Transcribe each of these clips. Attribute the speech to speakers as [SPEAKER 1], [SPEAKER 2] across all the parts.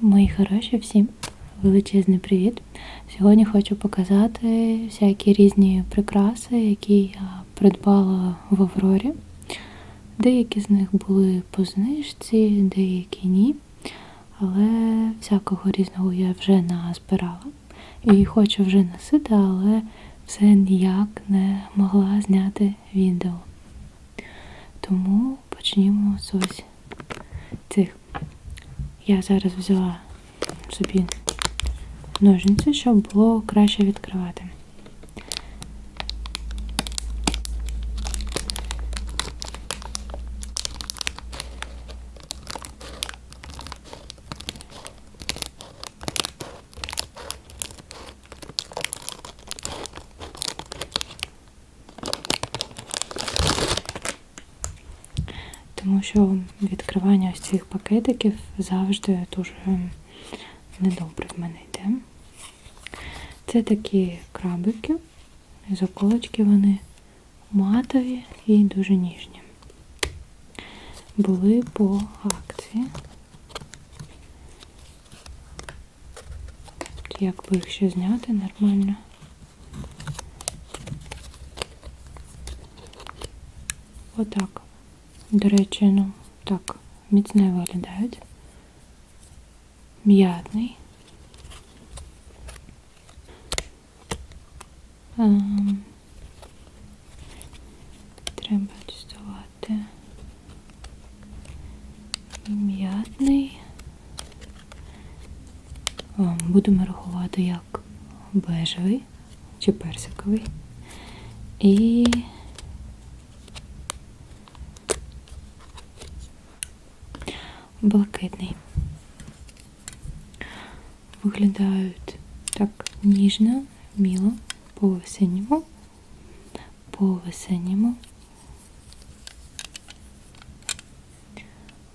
[SPEAKER 1] Мої хороші, всім величезний привіт! Сьогодні хочу показати всякі різні прикраси, які я придбала в Аврорі. Деякі з них були по знижці, деякі ні. Але всякого різного я вже назбирала. І хочу вже носити, але все ніяк не могла зняти відео. Тому почнімо з ось цих. Я зараз взяла собі ножниці, щоб було краще відкривати. Тому що відкривання ось цих пакетиків завжди дуже недобре в мене йде. Це такі крабики, заколочки вони матові і дуже ніжні. Були по акції. Як би їх ще зняти нормально. Отак. До речі, ну так, міцне виглядають. М'ятний. Ем, Треба діставати. М'ятний. Ем, Будемо рахувати як бежевий чи персиковий. І блакитний. Виглядають так ніжно, міло, по весенньому, по весенньому.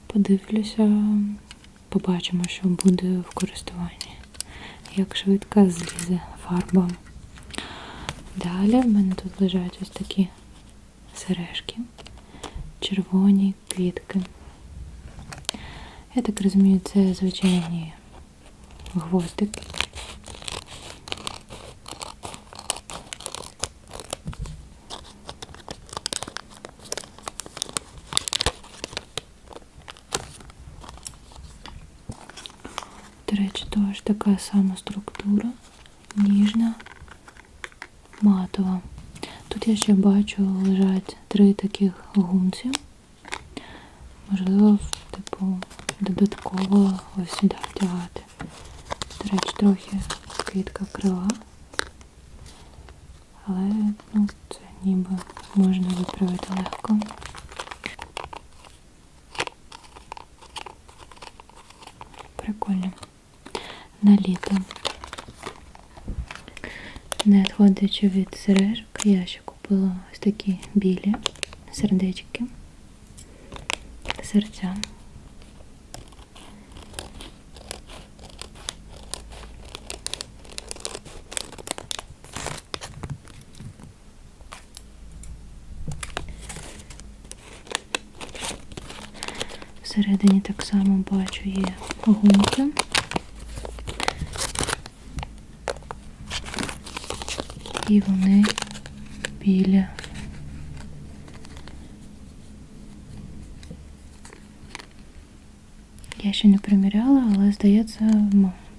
[SPEAKER 1] Подивлюся, побачимо, що буде в користуванні. Як швидко злізе фарба. Далі в мене тут лежать ось такі сережки, червоні квітки. Я так розумію, це звичайні гвоздики. До речі, теж така сама структура, ніжна, матова. Тут я ще бачу лежать три таких гумці. Можливо, типу, додатково ось сюди вдягати. До речі, трохи квітка крила. Але ну, це ніби можна виправити легко. Прикольно. На літо. Не відходячи від сережок, я ще купила ось такі білі сердечки, серця. Всередині так само бачу є гумки. І вони біля. Я ще не приміряла, але здається,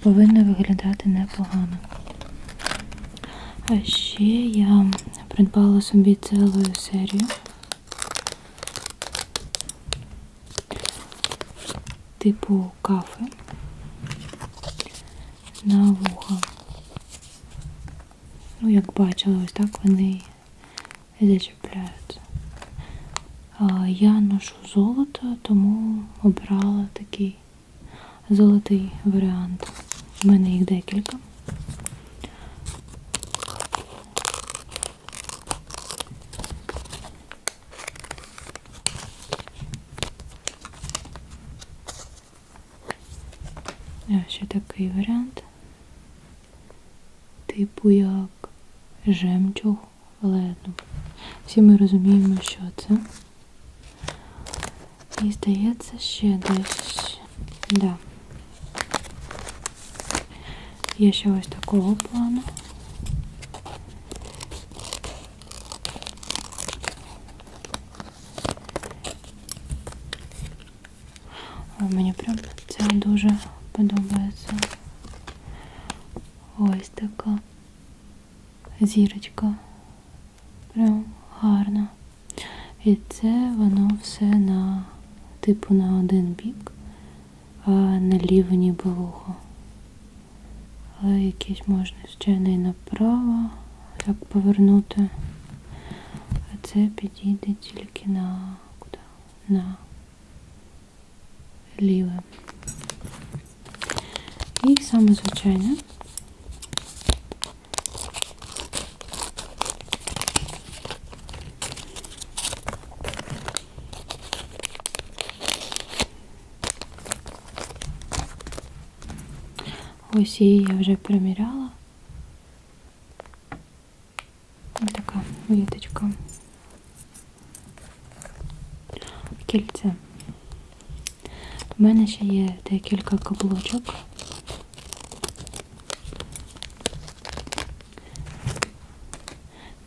[SPEAKER 1] повинно виглядати непогано. А ще я придбала собі цілу серію. Типу кафе на вуха. Ну, як бачила, ось так вони зачіпляються. Я ношу золото, тому обрала такий золотий варіант. У мене їх декілька. Ще такий варіант. Типу як жемчуг, але всі ми розуміємо, що це. І здається, ще десь. Да. Є ще ось такого плану. Мені прям це дуже подобається. Ось така зірочка. Прям гарна. І це воно все на типу на один бік, а на ліве ніби вухо. Але якісь можна звичайно і направо, як повернути. А це підійде тільки на куди? На ліве. І саме звичайне. Ось її я вже приміряла. Ось така віточка. Кільце. У мене ще є декілька каблучок.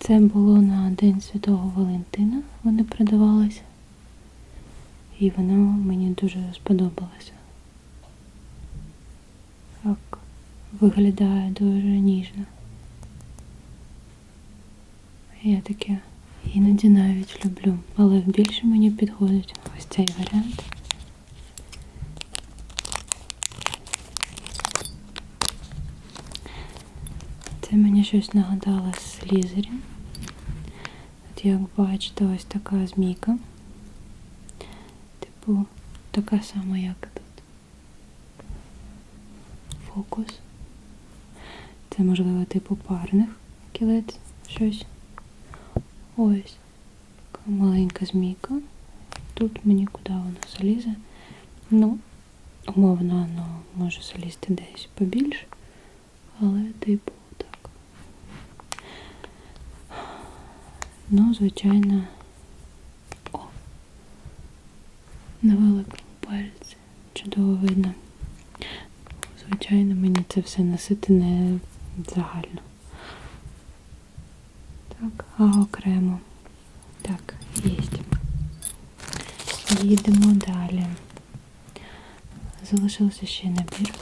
[SPEAKER 1] Це було на День Святого Валентина, вони продавались. І воно мені дуже сподобалося. Так, виглядає дуже ніжно. Я таке іноді навіть люблю, але більше мені підходить ось цей варіант. Це мені щось нагадало Слізері. От як бачите, ось така змійка. Типу, така сама, як тут. Фокус. Це, можливо, типу парних кілець щось. Ось. Така маленька змійка. Тут мені куди вона залізе. Ну, умовно, воно може залізти десь побільше, але типу Ну, звичайно, о, на великому пальці. Чудово видно. Звичайно, мені це все носити не загально. Так, а окремо. Так, єсть. Їдемо далі. Залишився ще набір.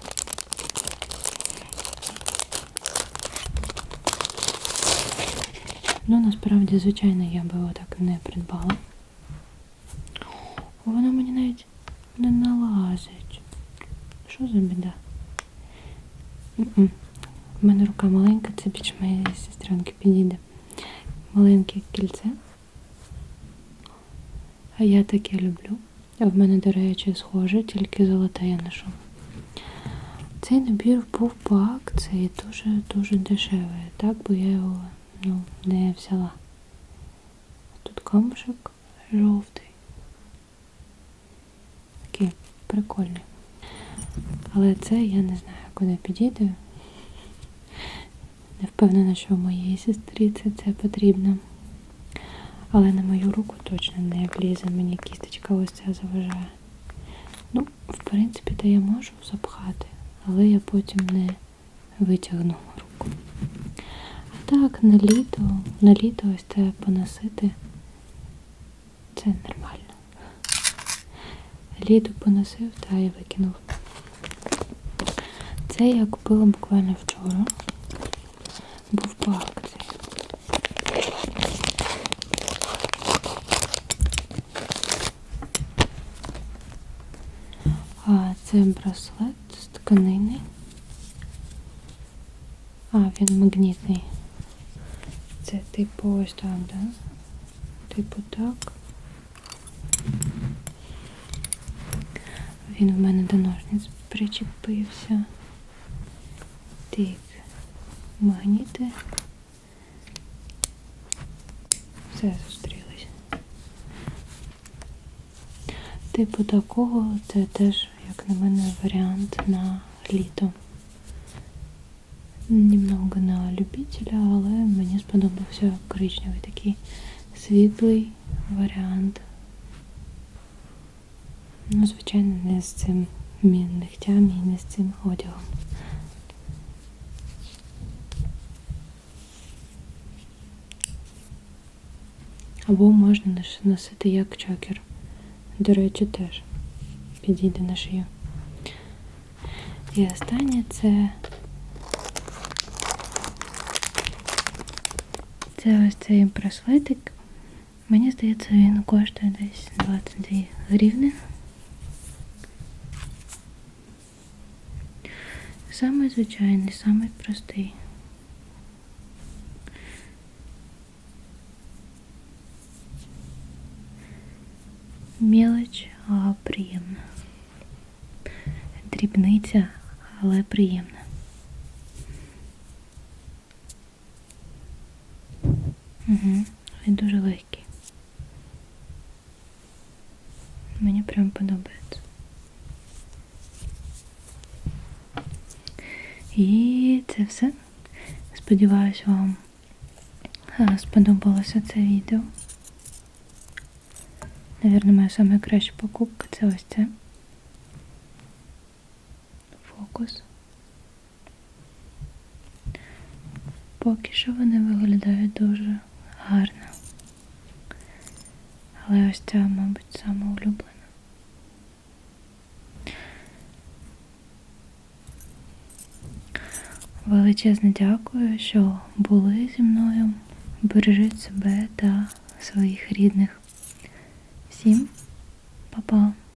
[SPEAKER 1] Ну, насправді, звичайно, я би отак не придбала. Воно мені навіть не налазить. Що за біда? У мене рука маленька, це більш моєї сестренки підійде. Маленьке кільце. А я таке люблю. В мене, до речі, схоже, тільки золоте я ношу. Цей набір був по акції дуже-дуже дешевий. Так би я його ну, не взяла. Тут камушек жовтий. Такий прикольний. Але це я не знаю, куди підійде. Не впевнена, що моїй сестрі це, це потрібно. Але на мою руку точно не влізе, мені кісточка ось ця заважає. Ну, в принципі, то я можу запхати, але я потім не витягну так, на літо, на літо ось це поносити. Це нормально. Літо поносив та і викинув. Це я купила буквально вчора. Був по акції. А це браслет з тканини. А, він магнітний. Це типу ось так, да? Типу так. Він в мене до ножниць причепився. Так, магніти. Все зустрілись. Типу такого це теж, як на мене, варіант на літо немного на любителя, але мені сподобався коричневий такий світлий варіант. Ну, звичайно, не з цим нігтям і не з цим одягом. Або можна носити як чокер. До речі, теж підійде на шию. І останнє це Це ось цей браслетик. Мені здається, він коштує десь 22 гривни. Самий звичайний, самий простий. Мілоч, а приємна. Дрібниця, але приємна. Угу. Він дуже легкий. Мені прям подобається. І це все. Сподіваюсь, вам сподобалося це відео. Навірно, моя саме краща покупка це ось це. Фокус. Поки що вони виглядають дуже гарно. Але ось ця, мабуть, сама улюблена. Величезне дякую, що були зі мною. Бережіть себе та своїх рідних. Всім па-па!